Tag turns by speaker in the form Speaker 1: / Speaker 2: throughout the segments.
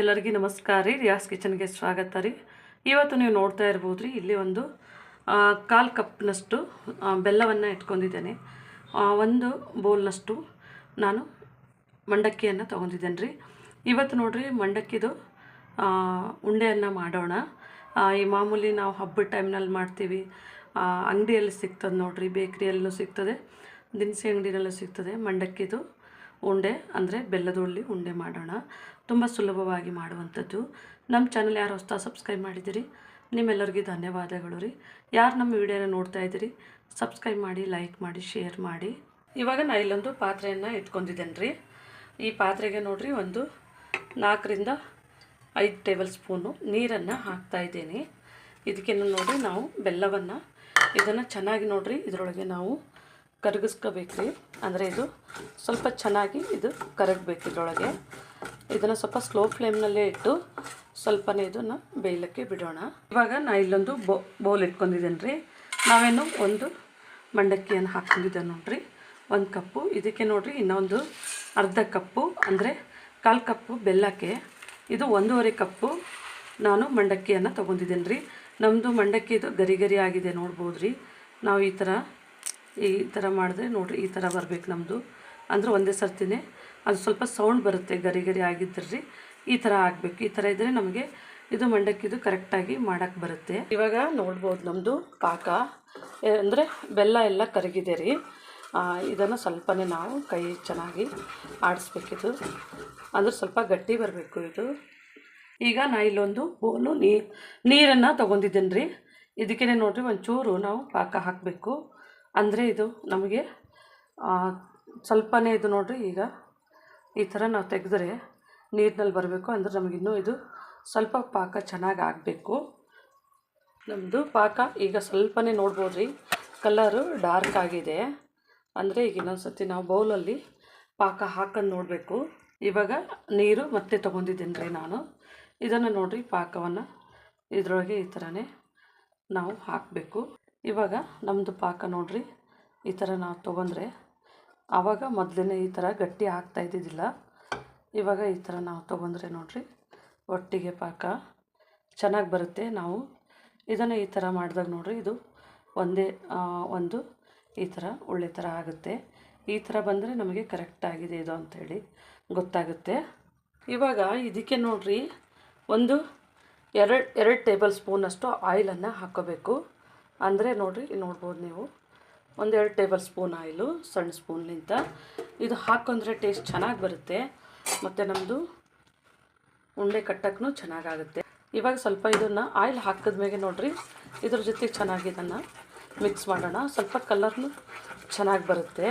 Speaker 1: ಎಲ್ಲರಿಗೂ ನಮಸ್ಕಾರ ರೀ. ರಿಯಾಸ್ ಕಿಚನ್ಗೆ ಸ್ವಾಗತ ರೀ. ಇವತ್ತು ನೀವು ನೋಡ್ತಾ ಇರ್ಬೋದು ರೀ, ಇಲ್ಲಿ ಒಂದು ಕಾಲು ಕಪ್ನಷ್ಟು ಬೆಲ್ಲವನ್ನು ಇಟ್ಕೊಂಡಿದ್ದೇನೆ. ಒಂದು ಬೌಲ್ನಷ್ಟು ನಾನು ಮಂಡಕ್ಕಿಯನ್ನು ತೊಗೊಂಡಿದ್ದೇನೆ ರೀ. ಇವತ್ತು ನೋಡಿರಿ, ಮಂಡಕ್ಕಿದು ಉಂಡೆಯನ್ನು ಮಾಡೋಣ. ಈ ಮಾಮೂಲಿ ನಾವು ಹಬ್ಬದ ಟೈಮ್ನಲ್ಲಿ ಮಾಡ್ತೀವಿ. ಅಂಗಡಿಯಲ್ಲಿ ಸಿಗ್ತದೆ ನೋಡಿರಿ, ಬೇಕ್ರಿಯಲ್ಲೂ ಸಿಗ್ತದೆ, ದಿನಸಿ ಅಂಗಡಿನಲ್ಲೂ ಸಿಗ್ತದೆ ಮಂಡಕ್ಕಿದು. ಉಂಡೆ ಅಂದರೆ ಬೆಲ್ಲದ ಉಳ್ಳಿ ಉಂಡೆ ಮಾಡೋಣ. ತುಂಬ ಸುಲಭವಾಗಿ ಮಾಡುವಂಥದ್ದು. ನಮ್ಮ ಚಾನಲ್ ಯಾರು ಹೊಸ್ತಾ ಸಬ್ಸ್ಕ್ರೈಬ್ ಮಾಡಿದ್ದೀರಿ, ನಿಮ್ಮೆಲ್ಲರಿಗೂ ಧನ್ಯವಾದಗಳು ರೀ. ಯಾರು ನಮ್ಮ ವಿಡಿಯೋನ ನೋಡ್ತಾ ಇದ್ದೀರಿ ಸಬ್ಸ್ಕ್ರೈಬ್ ಮಾಡಿ ಲೈಕ್ ಮಾಡಿ ಶೇರ್ ಮಾಡಿ. ಇವಾಗ ನಾ ಇಲ್ಲೊಂದು ಪಾತ್ರೆಯನ್ನು ಇಟ್ಕೊಂಡಿದ್ದೇನೆ ರೀ. ಈ ಪಾತ್ರೆಗೆ ನೋಡಿರಿ ಒಂದು ನಾಲ್ಕರಿಂದ ಐದು ಟೇಬಲ್ ಸ್ಪೂನು ನೀರನ್ನು ಹಾಕ್ತಾ ಇದ್ದೀನಿ. ಇದಕ್ಕೆ ನೋಡಿರಿ ನಾವು ಬೆಲ್ಲವನ್ನು ಇದನ್ನು ಚೆನ್ನಾಗಿ ನೋಡಿರಿ. ಇದರೊಳಗೆ ನಾವು ಕರಗಿಸ್ಕೋಬೇಕು ರೀ ಅಂದರೆ ಇದು ಸ್ವಲ್ಪ ಚೆನ್ನಾಗಿ ಇದು ಕರಗಬೇಕು ಇದರೊಳಗೆ. ಇದನ್ನು ಸ್ವಲ್ಪ ಸ್ಲೋ ಫ್ಲೇಮ್ನಲ್ಲೇ ಇಟ್ಟು ಸ್ವಲ್ಪನೇ ಇದನ್ನು ಬೇಯಲಿಕ್ಕೆ ಬಿಡೋಣ. ಇವಾಗ ನಾ ಇಲ್ಲೊಂದು ಬೋ ಬೌಲ್ ಇಟ್ಕೊಂಡಿದ್ದೀನಿ ರೀ ನಾವೇನು ಒಂದು ಮಂಡಕ್ಕಿಯನ್ನು ಹಾಕ್ಕೊಂಡಿದ್ದೆ ನೋಡ್ರಿ. ಒಂದು ಕಪ್ಪು. ಇದಕ್ಕೆ ನೋಡ್ರಿ ಇನ್ನೊಂದು ಅರ್ಧ ಕಪ್ಪು. ಅಂದರೆ ಕಾಲು ಕಪ್ಪು ಬೆಲ್ಲಕ್ಕೆ. ಇದು ಒಂದೂವರೆ ಕಪ್ಪು ನಾನು ಮಂಡಕ್ಕಿಯನ್ನು ತೊಗೊಂಡಿದ್ದೇನೆ ರೀ ನಮ್ಮದು ಮಂಡಕ್ಕಿದು ಗರಿ ಗರಿ ಆಗಿದೆ ನೋಡ್ಬೋದು ರೀ ನಾವು ಈ ಥರ ಈ ಥರ ಮಾಡಿದ್ರೆ ನೋಡಿರಿ, ಈ ಥರ ಬರಬೇಕು ನಮ್ಮದು ಅಂದ್ರೆ ಒಂದೇ ಸರ್ತಿನೇ ಅದು ಸ್ವಲ್ಪ ಸೌಂಡ್ ಬರುತ್ತೆ, ಗರಿ ಗರಿ ಆಗಿದ್ದರ್ರಿ, ಈ ಥರ ಆಗಬೇಕು. ಈ ಥರ ಇದ್ದರೆ ನಮಗೆ ಇದು ಮಂಡಕ್ಕಿದು ಕರೆಕ್ಟಾಗಿ ಮಾಡೋಕ್ಕೆ ಬರುತ್ತೆ. ಇವಾಗ ನೋಡ್ಬೋದು ನಮ್ಮದು ಪಾಕ. ಅಂದರೆ ಬೆಲ್ಲ ಎಲ್ಲ ಕರಗಿದೆ ರೀ. ಇದನ್ನು ಸ್ವಲ್ಪನೇ ನಾವು ಕೈ ಚೆನ್ನಾಗಿ ಆಡಿಸ್ಬೇಕಿದು. ಅಂದರೆ ಸ್ವಲ್ಪ ಗಟ್ಟಿ ಬರಬೇಕು ಇದು. ಈಗ ನಾ ಇಲ್ಲೊಂದು ಬೋಲು ನೀರು ನೀರನ್ನು ತೊಗೊಂಡಿದ್ದೇನೆ ರೀ ಇದಕ್ಕೇ ನೋಡಿರಿ ಒಂಚೂರು ನಾವು ಪಾಕ ಹಾಕಬೇಕು. ಅಂದರೆ ಇದು ನಮಗೆ ಸ್ವಲ್ಪನೇ ಇದು ನೋಡಿರಿ ಈಗ ಈ ಥರ ನಾವು ತೆಗೆದ್ರೆ ನೀರಿನಲ್ಲಿ ಬರಬೇಕು ಅಂದರೆ ನಮಗಿನ್ನೂ ಇದು ಸ್ವಲ್ಪ ಪಾಕ ಚೆನ್ನಾಗಿ ಆಗಬೇಕು. ನಮ್ಮದು ಪಾಕ ಈಗ ಸ್ವಲ್ಪನೇ ನೋಡ್ಬೋದು ರೀ ಕಲರು ಡಾರ್ಕ್ ಆಗಿದೆ. ಅಂದರೆ ಈಗ ಇನ್ನೊಂದು ಸರ್ತಿ ನಾವು ಬೌಲಲ್ಲಿ ಪಾಕ ಹಾಕೊಂಡು ನೋಡಬೇಕು. ಇವಾಗ ನೀರು ಮತ್ತೆ ತೊಗೊಂಡಿದ್ದೀನಿ ರೀ ನಾನು. ಇದನ್ನು ನೋಡಿರಿ ಪಾಕವನ್ನು. ಇದರೊಳಗೆ ಈ ಥರನೇ ನಾವು ಹಾಕಬೇಕು. ಇವಾಗ ನಮ್ಮದು ಪಾಕ ನೋಡ್ರಿ, ಈ ಥರ ನಾವು ತೊಗೊಂಡ್ರೆ. ಆವಾಗ ಮೊದಲೇ ಈ ಥರ ಗಟ್ಟಿ ಆಗ್ತಾ ಇದ್ದಿದ್ದಿಲ್ಲ. ಇವಾಗ ಈ ಥರ ನಾವು ತೊಗೊಂಡ್ರೆ ನೋಡ್ರಿ, ಒಟ್ಟಿಗೆ ಪಾಕ ಚೆನ್ನಾಗಿ ಬರುತ್ತೆ. ನಾವು ಇದನ್ನು ಈ ಥರ ಮಾಡಿದಾಗ ನೋಡ್ರಿ, ಇದು ಒಂದೇ ಒಂದು ಈ ಥರ ಒಳ್ಳೆ ಥರ ಆಗುತ್ತೆ. ಈ ಥರ ಬಂದರೆ ನಮಗೆ ಕರೆಕ್ಟ್ ಆಗಿದೆ ಇದು ಅಂಥೇಳಿ ಗೊತ್ತಾಗುತ್ತೆ. ಇವಾಗ ಇದಕ್ಕೆ ನೋಡ್ರಿ, ಒಂದು ಎರಡು ಎರಡು ಟೇಬಲ್ ಸ್ಪೂನಷ್ಟು ಆಯಿಲನ್ನು ಹಾಕ್ಕೋಬೇಕು ಅಂದರೆ ನೋಡಿರಿ ನೋಡ್ಬೋದು ನೀವು. ಒಂದೆರಡು ಟೇಬಲ್ ಸ್ಪೂನ್ ಆಯಿಲು, ಸಣ್ಣ ಸ್ಪೂನ್ಲಿಂದ ಇದು ಹಾಕೊಂಡ್ರೆ ಟೇಸ್ಟ್ ಚೆನ್ನಾಗಿ ಬರುತ್ತೆ. ಮತ್ತು ನಮ್ಮದು ಉಂಡೆ ಕಟ್ಟಕ್ಕೂ ಚೆನ್ನಾಗಾಗುತ್ತೆ. ಇವಾಗ ಸ್ವಲ್ಪ ಇದನ್ನು ಆಯಿಲ್ ಹಾಕಿದ್ಮೇಲೆ ನೋಡಿರಿ, ಇದ್ರ ಜೊತೆಗೆ ಚೆನ್ನಾಗಿ ಇದನ್ನು ಮಿಕ್ಸ್ ಮಾಡೋಣ. ಸ್ವಲ್ಪ ಕಲರ್ನು ಚೆನ್ನಾಗಿ ಬರುತ್ತೆ.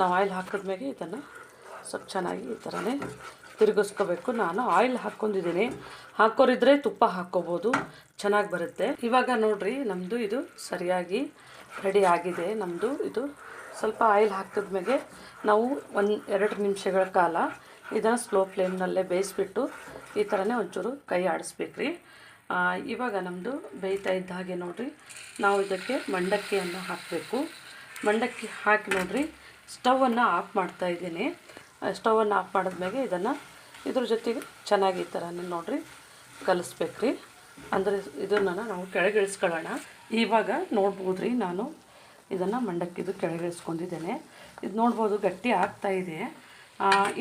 Speaker 1: ನಾವು ಆಯಿಲ್ ಹಾಕಿದ್ಮೇಲೆ ಇದನ್ನು ಸ್ವಲ್ಪ ಚೆನ್ನಾಗಿ ಈ ಥರನೇ ತಿರುಗಿಸ್ಕೋಬೇಕು. ನಾನು ಆಯಿಲ್ ಹಾಕ್ಕೊಂಡಿದ್ದೀನಿ. ಹಾಕೋರಿದ್ರೆ ತುಪ್ಪ ಹಾಕ್ಕೋಬೋದು ಚೆನ್ನಾಗಿ ಬರುತ್ತೆ. ಇವಾಗ ನೋಡ್ರಿ ನಮ್ಮದು ಇದು ಸರಿಯಾಗಿ ರೆಡಿ ಆಗಿದೆ. ನಮ್ಮದು ಇದು ಸ್ವಲ್ಪ ಆಯಿಲ್ ಹಾಕಿದ್ಮೇಲೆ ನಾವು ಒಂದು ಎರಡು ನಿಮಿಷಗಳ ಕಾಲ ಇದನ್ನು ಸ್ಲೋ ಫ್ಲೇಮ್ನಲ್ಲೇ ಬೇಯಿಸ್ಬಿಟ್ಟು ಈ ಥರನೇ ಒಂಚೂರು ಕೈ ಆಡಿಸ್ಬೇಕ್ರಿ. ಇವಾಗ ನಮ್ಮದು ಬೇಯ್ತಾ ಇದ್ದ ಹಾಗೆ ನೋಡಿರಿ. ನಾವು ಇದಕ್ಕೆ ಮಂಡಕ್ಕಿಯನ್ನು ಹಾಕಬೇಕು. ಮಂಡಕ್ಕಿ ಹಾಕಿ ನೋಡಿರಿ ಸ್ಟವನ್ನು ಆಫ್ ಮಾಡ್ತಾ ಇದ್ದೀನಿ. ಸ್ಟವನ್ನು ಆಫ್ ಮಾಡಿದ್ಮೇಲೆ ಇದನ್ನು ಇದ್ರ ಜೊತೆಗೆ ಚೆನ್ನಾಗಿ ಈ ಥರನೇ ನೋಡಿರಿ, ಕಲಿಸ್ಬೇಕ್ರಿ. ಅಂದರೆ ಇದನ್ನು ನಾವು ಕೆಳಗಿಳಿಸ್ಕೊಳ್ಳೋಣ. ಇವಾಗ ನೋಡ್ಬೋದು ರೀ ನಾನು ಇದನ್ನು ಮಂಡಕ್ಕಿದು ಕೆಳಗಿಳಿಸ್ಕೊಂಡಿದ್ದೇನೆ. ಇದು ನೋಡ್ಬೋದು ಗಟ್ಟಿ ಆಗ್ತಾ ಇದೆ.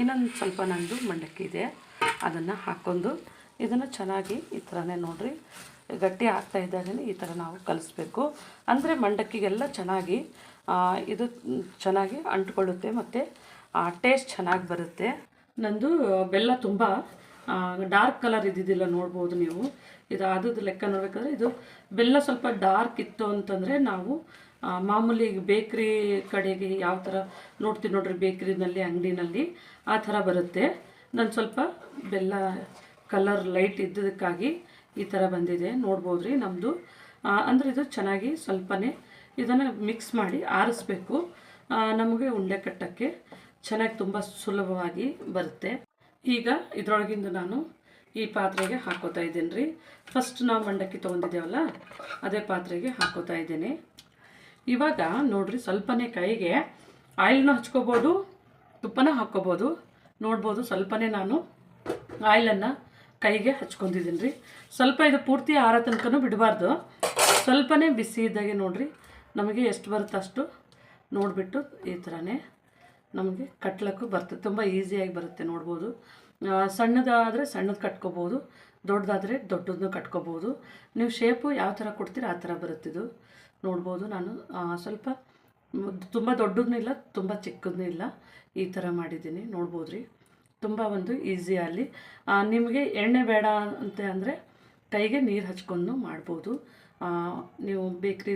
Speaker 1: ಇನ್ನೊಂದು ಸ್ವಲ್ಪ ನಂದು ಮಂಡಕ್ಕಿ ಇದೆ. ಅದನ್ನು ಹಾಕ್ಕೊಂಡು ಇದನ್ನು ಚೆನ್ನಾಗಿ ಈ ಥರನೇ ನೋಡಿರಿ. ಗಟ್ಟಿ ಆಗ್ತಾ ಇದ್ದಾಗಲೇ ಈ ಥರ ನಾವು ಕಲಿಸ್ಬೇಕು. ಅಂದರೆ ಮಂಡಕ್ಕಿಗೆಲ್ಲ ಚೆನ್ನಾಗಿ ಇದು ಚೆನ್ನಾಗಿ ಅಂಟ್ಕೊಳ್ಳುತ್ತೆ ಮತ್ತು ಟೇಸ್ಟ್ ಚೆನ್ನಾಗಿ ಬರುತ್ತೆ. ನಂದು ಬೆಲ್ಲ ತುಂಬ ಡಾರ್ಕ್ ಕಲರ್ ಇದ್ದಿದ್ದಿಲ್ಲ ನೋಡ್ಬೋದು ನೀವು. ಇದು ಆದದ್ದು ಲೆಕ್ಕ ನೋಡ್ಬೇಕಾದ್ರೆ ಇದು ಬೆಲ್ಲ ಸ್ವಲ್ಪ ಡಾರ್ಕ್ ಇತ್ತು ಅಂತಂದರೆ ನಾವು ಆ, ಮಾಮೂಲಿ ಬೇಕ್ರಿ ಕಡೆಗೆ ಯಾವ ಥರ ನೋಡ್ತೀವಿ ನೋಡ್ರಿ ಬೇಕ್ರಿನಲ್ಲಿ ಅಂಗಡಿನಲ್ಲಿ ಆ ಥರ ಬರುತ್ತೆ. ನಾನು ಸ್ವಲ್ಪ ಬೆಲ್ಲ ಕಲರ್ ಲೈಟ್ ಇದ್ದದಕ್ಕಾಗಿ ಈ ಥರ ಬಂದಿದೆ. ನೋಡ್ಬೋದು ರೀ ನಮ್ಮದು ಅಂದರೆ ಇದು ಚೆನ್ನಾಗಿ ಸ್ವಲ್ಪನೇ ಇದನ್ನು ಮಿಕ್ಸ್ ಮಾಡಿ ಆರಿಸ್ಬೇಕು. ನಮಗೆ ಉಂಡೆ ಕಟ್ಟೋಕ್ಕೆ. ಚೆನ್ನಾಗಿ ತುಂಬ ಸುಲಭವಾಗಿ ಬರುತ್ತೆ. ಈಗ ಇದರೊಳಗಿಂದ ನಾನು ಈ ಪಾತ್ರೆಗೆ ಹಾಕೋತಾ ಇದ್ದೀನಿ ರೀ ಫಸ್ಟ್ ನಾವು ಮಂಡಕ್ಕಿ ತೊಗೊಂಡಿದ್ದೇವಲ್ಲ, ಅದೇ ಪಾತ್ರೆಗೆ ಹಾಕೋತಾ ಇದ್ದೀನಿ. ಇವಾಗ ನೋಡ್ರಿ, ಸ್ವಲ್ಪನೇ ಕೈಗೆ ಆಯಿಲ್ನ ಹಚ್ಕೋಬೋದು, ತುಪ್ಪನ ಹಾಕ್ಕೋಬೋದು. ನೋಡ್ಬೋದು, ಸ್ವಲ್ಪನೇ ನಾನು ಆಯಿಲನ್ನು ಕೈಗೆ ಹಚ್ಕೊಂಡಿದ್ದೀನಿ ರೀ ಸ್ವಲ್ಪ ಇದು ಪೂರ್ತಿ ಆರ ತನಕನೂ ಬಿಡಬಾರ್ದು. ಸ್ವಲ್ಪನೇ ಬಿಸಿ ಇದ್ದಾಗೆ ನೋಡಿರಿ, ನಮಗೆ ಎಷ್ಟು ಬರುತ್ತೆ ಅಷ್ಟು ನೋಡಿಬಿಟ್ಟು ಈ ಥರನೇ ನಮಗೆ ಕಟ್ಲಕ್ಕೂ ಬರ್ತದೆ ತುಂಬ ಈಸಿಯಾಗಿ ಬರುತ್ತೆ ನೋಡ್ಬೋದು. ಸಣ್ಣದಾದರೆ ಸಣ್ಣದು ಕಟ್ಕೋಬೋದು, ದೊಡ್ಡದಾದರೆ ದೊಡ್ಡದನ್ನು ಕಟ್ಕೋಬೋದು. ನೀವು ಶೇಪು ಯಾವ ಥರ ಕೊಡ್ತೀರ ಆ ಥರ ಬರುತ್ತಿದ್ದು ನೋಡ್ಬೋದು ನಾನು ಸ್ವಲ್ಪ ತುಂಬ ದೊಡ್ಡದನ್ನೂ ಇಲ್ಲ, ತುಂಬ ಚಿಕ್ಕದನ್ನೂ ಇಲ್ಲ, ಈ ಥರ ಮಾಡಿದ್ದೀನಿ. ನೋಡ್ಬೋದು ರೀ ತುಂಬ ಒಂದು ಈಸಿ ಅಲ್ಲಿ. ನಿಮಗೆ ಎಣ್ಣೆ ಬೇಡ ಅಂತ ಅಂದರೆ ಕೈಗೆ ನೀರು ಹಚ್ಕೊಂಡು ಮಾಡ್ಬೋದು. ನೀವು ಬೇಕ್ರಿ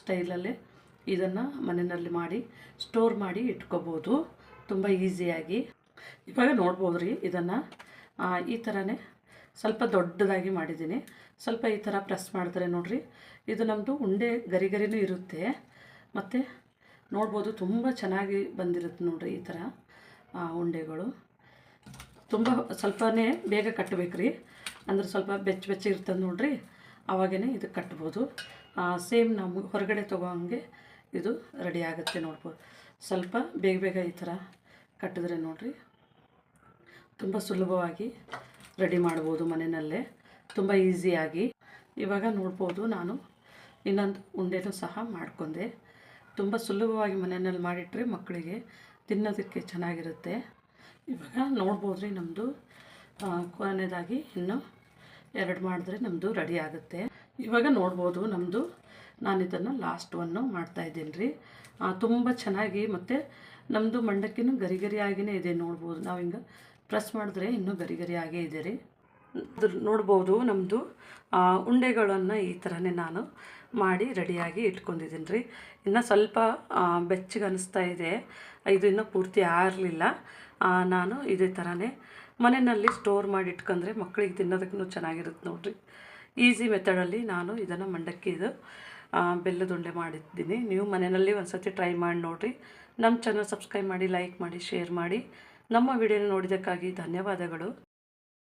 Speaker 1: ಸ್ಟೈಲಲ್ಲೇ ಇದನ್ನು ಮನೆಯಲ್ಲಿ ಮಾಡಿ ಸ್ಟೋರ್ ಮಾಡಿ ಇಟ್ಕೋಬೋದು. ತುಂಬ ಈಸಿಯಾಗಿ ಇವಾಗ ನೋಡ್ಬೋದು ರೀ ಇದನ್ನು ಈ ಥರನೇ ಸ್ವಲ್ಪ ದೊಡ್ಡದಾಗಿ ಮಾಡಿದ್ದೀನಿ. ಸ್ವಲ್ಪ ಈ ಥರ ಪ್ರೆಸ್ ಮಾಡಿದ್ರೆ ನೋಡಿರಿ, ಇದು ನಮ್ಮದು ಉಂಡೆ ಗರಿ ಗರಿನೂ ಇರುತ್ತೆ. ಮತ್ತು ನೋಡ್ಬೋದು ತುಂಬ ಚೆನ್ನಾಗಿ ಬಂದಿರುತ್ತೆ ನೋಡಿರಿ ಈ ಥರ ಉಂಡೆಗಳು. ತುಂಬ ಸ್ವಲ್ಪನೇ ಬೇಗ ಕಟ್ಟಬೇಕ್ರಿ ಅಂದ್ರೆ ಸ್ವಲ್ಪ ಬೆಚ್ಚ ಬೆಚ್ಚ ಇರ್ತದೆ ನೋಡ್ರಿ ಆವಾಗೇ ಇದು ಕಟ್ಬೋದು. ಸೇಮ್ ನಾವು ಹೊರಗಡೆ ತೊಗೋಂಗೆ ಇದು ರೆಡಿ ಆಗುತ್ತೆ ನೋಡ್ಬೋದು. ಸ್ವಲ್ಪ ಬೇಗ ಬೇಗ ಈ ಥರ ಕಟ್ಟಿದ್ರೆ ನೋಡಿರಿ. ತುಂಬ ಸುಲಭವಾಗಿ ರೆಡಿ ಮಾಡ್ಬೋದು ಮನೆಯಲ್ಲೇ. ತುಂಬ ಈಸಿಯಾಗಿ ಇವಾಗ ನೋಡ್ಬೋದು ನಾನು ಇನ್ನೊಂದು ಉಂಡೆನೂ ಸಹ ಮಾಡ್ಕೊಂಡೆ. ತುಂಬ ಸುಲಭವಾಗಿ ಮನೆಯಲ್ಲಿ ಮಾಡಿಟ್ರೆ ಮಕ್ಕಳಿಗೆ ತಿನ್ನೋದಕ್ಕೆ ಚೆನ್ನಾಗಿರುತ್ತೆ. ಇವಾಗ ನೋಡ್ಬೋದು ರೀ ನಮ್ಮದು ಕೊನೆಯದಾಗಿ ಇನ್ನು ಎರಡು ಮಾಡಿದ್ರೆ ನಮ್ಮದು ರೆಡಿ ಆಗುತ್ತೆ. ಇವಾಗ ನೋಡ್ಬೋದು ನಮ್ಮದು ನಾನು ಇದನ್ನು ಲಾಸ್ಟ್ ಒನ್ನು ಮಾಡ್ತಾಯಿದ್ದೀನಿ ರೀ. ತುಂಬ ಚೆನ್ನಾಗಿ ಮತ್ತು ನಮ್ಮದು ಮಂಡಕ್ಕಿನೂ ಗರಿ ಗರಿ ಆಗಿನೇ ಇದೆ ನೋಡ್ಬೋದು. ನಾವು ಹಿಂಗೆ ಪ್ರೆಸ್ ಮಾಡಿದ್ರೆ ಇನ್ನೂ ಗರಿ ಗರಿಯಾಗೇ ಇದೆ ರೀ. ನೋಡ್ಬೋದು ನಮ್ಮದು ಉಂಡೆಗಳನ್ನು ಈ ಥರನೇ ನಾನು ಮಾಡಿ ರೆಡಿಯಾಗಿ ಇಟ್ಕೊಂಡಿದ್ದೀನಿ ರೀ. ಇನ್ನು ಸ್ವಲ್ಪ ಆ, ಬೆಚ್ಚಗೆ ಅನಿಸ್ತಾ ಇದೆ. ಇದು ಇನ್ನೂ ಪೂರ್ತಿ ಆರಲಿಲ್ಲ. ನಾನು ಇದೇ ಥರನೇ ಮನೆಯಲ್ಲಿ ಸ್ಟೋರ್ ಮಾಡಿ ಇಟ್ಕೊಂಡ್ರೆ ಮಕ್ಕಳಿಗೆ ತಿನ್ನೋದಕ್ಕೂ ಚೆನ್ನಾಗಿರುತ್ತೆ ನೋಡಿರಿ. ಈಸಿ ಮೆಥಡಲ್ಲಿ ನಾನು ಇದನ್ನು ಮಂಡಕ್ಕಿ ಇದು ಆ, ಬೆಲ್ಲದ ಉಂಡೆ ಮಾಡಿದ್ದೀನಿ. ನೀವು ಮನೆಯಲ್ಲಿ ಒಂದು ಸತಿ ಟ್ರೈ ಮಾಡಿ ನೋಡಿರಿ. ನಮ್ಮ ಚಾನಲ್ ಸಬ್ಸ್ಕ್ರೈಬ್ ಮಾಡಿ ಲೈಕ್ ಮಾಡಿ ಶೇರ್ ಮಾಡಿ. ನಮ್ಮ ವಿಡಿಯೋನ ನೋಡಿದ್ದಕ್ಕಾಗಿ ಧನ್ಯವಾದಗಳು.